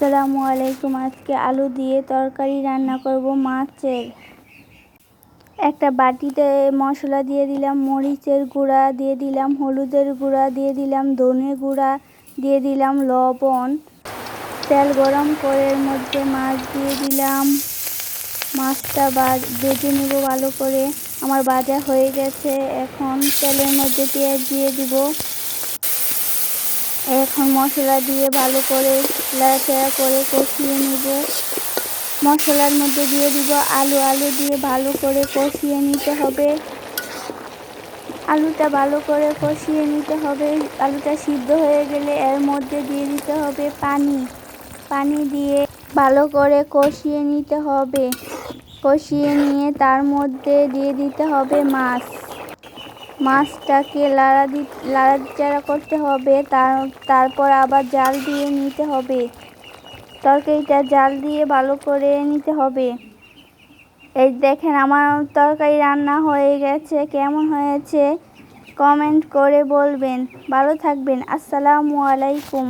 আসসালামু আলাইকুম। আজকে আলু দিয়ে তরকারি রান্না করব মাছের। একটা বাটিতে মশলা দিয়ে দিলাম, মরিচের গুঁড়া দিয়ে দিলাম, হলুদের গুঁড়া দিয়ে দিলাম, ধনে গুঁড়া দিয়ে দিলাম, লবণ। তেল গরম করে এর মধ্যে মাছ দিয়ে দিলাম। মাছটা বেজে নেব ভালো করে। আমার বাজা হয়ে গেছে। এখন তেলের মধ্যে পেঁয়াজ দিয়ে দিব। এখন মশলা দিয়ে ভালো করে লাড়াচাড়া করে কষিয়ে নিব। মশলার মধ্যে দিয়ে দিব আলু। আলু দিয়ে ভালো করে কষিয়ে নিতে হবে। আলুটা ভালো করে কষিয়ে নিতে হবে। আলুটা সিদ্ধ হয়ে গেলে এর মধ্যে দিয়ে দিতে হবে পানি। পানি দিয়ে ভালো করে কষিয়ে নিতে হবে। কষিয়ে নিয়ে তার মধ্যে দিয়ে দিতে হবে মাছ। মাছটাকে লাড়া দি লাড়াচাড়া করতে হবে, তার, তারপর আবার জাল দিয়ে নিতে হবে। তরকারিটা জাল দিয়ে ভালো করে নিতে হবে। এই দেখেন আমার তরকারি রান্না হয়ে গেছে, কেমন হয়েছে? কমেন্ট করে বলবেন। ভালো থাকবেন। আসসালামু আলাইকুম।